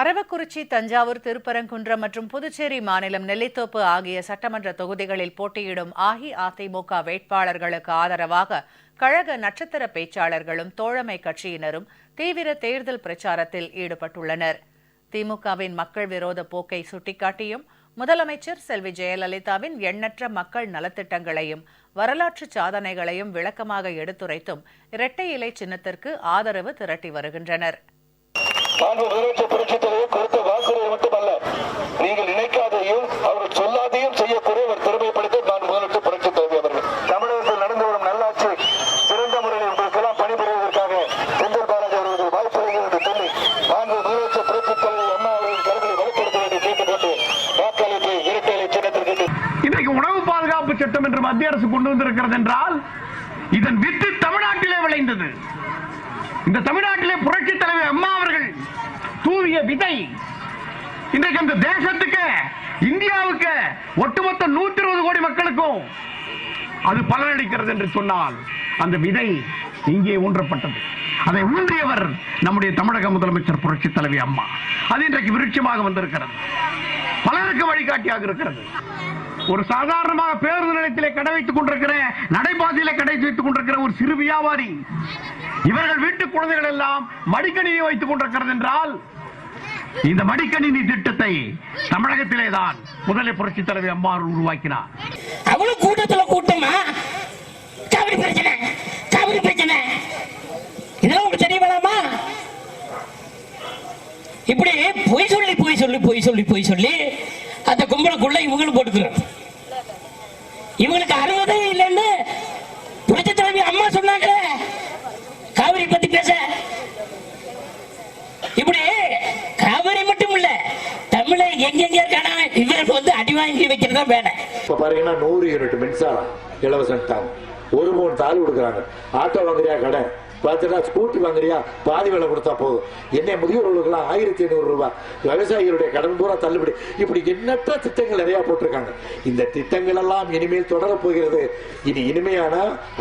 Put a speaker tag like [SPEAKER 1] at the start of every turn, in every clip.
[SPEAKER 1] அரவக்குறிச்சி தஞ்சாவூர் திருப்பரங்குன்றம் மற்றும் புதுச்சேரி மாநிலம் நெல்லித்தோப்பு ஆகிய சட்டமன்ற தொகுதிகளில் போட்டியிடும் அஇஅதிமுக வேட்பாளர்களுக்கு ஆதரவாக கழக நட்சத்திர பேச்சாளர்களும் தோழமை கட்சியினரும் தீவிர தேர்தல் பிரச்சாரத்தில் ஈடுபட்டுள்ளனர். திமுகவின் மக்கள் விரோத போக்கை சுட்டிக்காட்டியும் முதலமைச்சர் செல்வி ஜெயலலிதாவின் எண்ணற்ற மக்கள் நலத்திட்டங்களையும் வரலாற்று சாதனைகளையும் விளக்கமாக எடுத்துரைத்தும் இரட்டை இலை சின்னத்திற்கு ஆதரவு திரட்டி வருகின்றனர்.
[SPEAKER 2] மாண்பு முதலமைச்சர் புரட்சித் தலைவர் கொடுத்த வாக்குறுதி மட்டுமல்ல. நீங்கள் நினைக்காதையும் அவர்கள் சொல்லாதையும் செய்யக்கூடிய ஒரு திறமை படைத்த மாண்பு முதலமைச்சர் புரட்சித் தலைவர் அவர்கள். தமிழகத்தில் நடந்து வரும் நல்லாட்சி சிறந்த முறையில் உங்களுக்கெல்லாம் பணிபுரிவதற்காக செந்தில் பாலாஜி அவர்களுக்கு வாய்ப்புகள் என்று சொல்லி மாண்பு முதலமைச்சர் புரட்சித் தலைவர் அண்ணா அவர்களின் கருங்களை வலுப்படுத்த வேண்டும் கேட்டுக்கொண்டு வாக்களிப்பு இரட்டை சின்னத்திற்கு
[SPEAKER 3] இன்றைக்கு உணவு பாதுகாப்பு சட்டம் என்று மத்திய அரசு கொண்டு வந்திருக்கிறது என்றால் இதன் வித்து தமிழ்நாட்டிலே விளைந்தது. இந்த தமிழ்நாட்டிலே புரட்சி தலைவர் அம்மா அவர்கள் தூவிய விதை. இன்றைக்கு இந்த தேசத்துக்கு இந்தியாவுக்கு ஒட்டுமொத்த நூத்தி இருபது கோடி மக்களுக்கும் அது பலனளிக்கிறது என்று சொன்னால் அந்த விதை இங்கே ஊன்றப்பட்டது. அதை ஊன்றியவர் நம்முடைய தமிழக முதலமைச்சர் புரட்சி தலைவி அம்மா. அது இன்றைக்கு விருட்சமாக வந்திருக்கிறது. பலருக்கு வழிகாட்டியாக இருக்கிறது. ஒரு சாதாரணமாக பேருந்து நிலையத்திலே கடை வைத்துக் கொண்டிருக்கிற நடைபாதையிலே கடை வைத்துக் கொண்டிருக்கிற ஒரு சிறு வியாபாரி இவர்கள் வீட்டு குழந்தைகள் எல்லாம் மடிக்கணியை வைத்துக் கொண்டிருக்கிறது என்றால் இந்த மடிக்கணினி திட்டத்தை தமிழகத்திலே தான் முதலில் புரட்சி தலைவி அம்மா உருவாக்கினார்.
[SPEAKER 4] அவளும் கூட்டத்துல கூட்டமா? காவிரி பிரச்சனை காவிரி பிரச்சனை. இதெல்லாம் உங்களுக்கு தெரிய வேணாமா? இப்படி பொய் சொல்லி பொய் சொல்லி பொய் சொல்லி பொய் சொல்லி அந்த கும்பலுக்குள்ள இவங்களும் போட்டுக்கிறாங்க. இவங்களுக்கு அறுபதே இல்லைன்னு புரட்சி தலைவி அம்மா சொன்னாங்களே காவிரி பத்தி பேச இப்படி காவிரி மட்டும் இல்ல தமிழை எங்கெங்க இருக்கானா இவருக்கு வந்து அடி வாங்கி வைக்கிறதா வேலை.
[SPEAKER 5] இப்ப பாத்தீங்கன்னா நூறு யூனிட் மின்சாரம் இலவசம் ஒரு மூணு தாள் கொடுக்குறாங்க. ஆட்டோ வாங்குறியா கடை? பார்த்துட்டா ஸ்கூட்டி வாங்குறியா? பாதி விலை கொடுத்தா போதும். என்ன முதியோர்களுக்கெல்லாம் ஆயிரத்தி ஐநூறு ரூபாய் விவசாயிகளுடைய கடன் பூரா தள்ளுபடி. இப்படி எண்ணற்ற திட்டங்கள் நிறைய போட்டிருக்காங்க. இந்த திட்டங்கள் எல்லாம் இனிமேல் தொடரப் போகிறது. இனி இனிமையான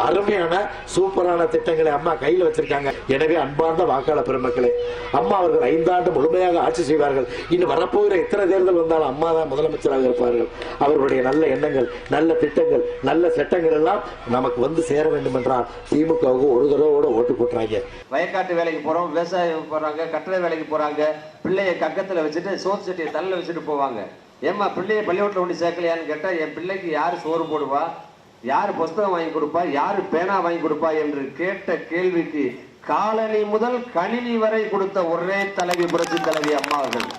[SPEAKER 5] அருமையான சூப்பரான திட்டங்களை அம்மா கையில் வச்சிருக்காங்க. எனவே அன்பார்ந்த வாக்காளர் பெருமக்களே அம்மா அவர்கள் ஐந்தாண்டு முழுமையாக ஆட்சி செய்வார்கள். இன்னும் வரப்போகிற எத்தனை தேர்தல் வந்தாலும் அம்மா தான் முதலமைச்சராக இருப்பார்கள். அவர்களுடைய நல்ல எண்ணங்கள் நல்ல திட்டங்கள் நல்ல சட்டங்கள் எல்லாம் நமக்கு வந்து சேர வேண்டும் என்றால் திமுகவுக்கு ஒரு தடவோட போட்டு போட்டுறாங்க.
[SPEAKER 6] வயக்காட்டு வேலைக்கு போறோம் விவசாயம் போறாங்க கட்டட வேலைக்கு போறாங்க பிள்ளைய கக்கத்துல வச்சுட்டு சோத்து சட்டியை தள்ள வச்சுட்டு போவாங்க. ஏம்மா பிள்ளைய பள்ளிக்கூடத்துல ஒண்ணு சேர்க்கலையான்னு கேட்டா என் பிள்ளைக்கு யாரு சோறு போடுவா? யாரு புஸ்தகம் வாங்கி கொடுப்பா? யாரு பேனா வாங்கி கொடுப்பா? என்று கேட்ட கேள்விக்கு காலனி முதல் கணினி வரை கொடுத்த ஒரே தலைவி புரட்சி தலைவி அம்மா அவர்கள்.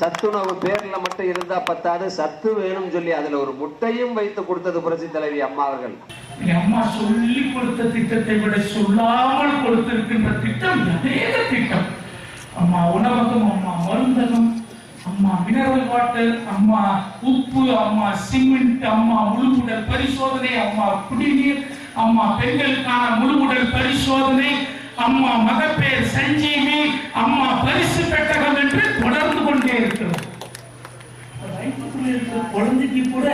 [SPEAKER 6] சத்துணவு பேர்ல மட்டும் இருந்தா பத்தாது சத்து வேணும்னு சொல்லி அதுல ஒரு முட்டையும் வைத்து கொடுத்தது புரட்சி தலைவி அம்மா அவர்கள்.
[SPEAKER 7] அம்மா சொல்லி கொடுத்த திட்டத்தை விட சொல்லாமல் கொடுத்திருக்கின்ற திட்டம் அநேக திட்டம். அம்மா உணவகம் அம்மா மருந்தகம் அம்மா மினரல் வாட்டர் அம்மா உப்பு அம்மா சிமெண்ட் அம்மா முழுமுடல் பரிசோதனை அம்மா குடிநீர் அம்மா பெண்களுக்கான முழுமுடல் பரிசோதனை அம்மா மகப்பேர் சஞ்சீவி அம்மா பரிசு பெட்டகம் என்று தொடர்ந்து கொண்டே இருக்கிறோம். வயிற்றுக்குள்ள இருக்கிற குழந்தைக்கு கூட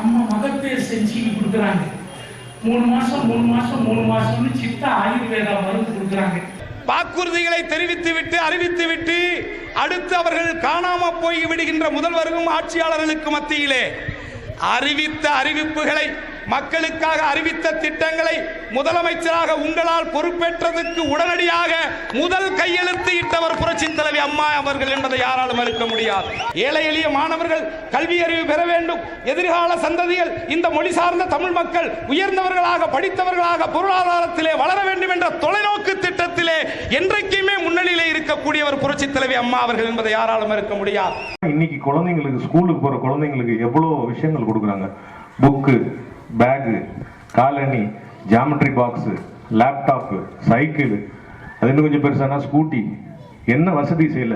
[SPEAKER 7] அம்மா மகப்பேர் செஞ்சு கொடுக்குறாங்க. மூணு மாசம் மூணு மாசம் மூணு மாசம்னு சித்தா ஆயுர்வேதா மருந்து கொடுக்குறாங்க.
[SPEAKER 8] வாக்குறுதிகளை தெரிவித்துவிட்டு அறிவித்துவிட்டு அடுத்து அவர்கள் காணாம போய் விடுகின்ற முதல்வர்களும் ஆட்சியாளர்களுக்கு மத்தியிலே அறிவித்த அறிவிப்புகளை மக்களுக்காக அறிவித்த திட்டங்களை முதலமைச்சராக உங்களால் பொறுப்பேற்றதற்கு உடனடியாக முதல் கையெழுத்து இட்டவர் புரட்சி தலைவி அம்மா அவர்கள் என்பதை யாராலும் மறுக்க முடியாது. ஏழை எளிய மாணவர்கள் கல்வி அறிவு பெற வேண்டும். எதிர்கால சந்ததிகள் இந்த மொழி சார்ந்த தமிழ் மக்கள் உயர்ந்தவர்களாக படித்தவர்களாக பொருளாதாரத்திலே வளர வேண்டும் என்ற தொலைநோக்கு திட்டத்திலே என்றைக்குமே முன்னணியிலே இருக்கக்கூடியவர் புரட்சி தலைவி அம்மா அவர்கள் என்பதை யாராலும் மறுக்க முடியாது.
[SPEAKER 9] இன்னைக்கு குழந்தைங்களுக்கு ஸ்கூலுக்கு போற குழந்தைங்களுக்கு எவ்வளோ விஷயங்கள் கொடுக்குறாங்க? புக்கு பேகு காலணி ஜாமெட்ரி பாக்ஸு லேப்டாப்பு சைக்கிள் அது இன்னும் கொஞ்சம் பெருசானா? ஸ்கூட்டி என்ன வசதி செய்யல?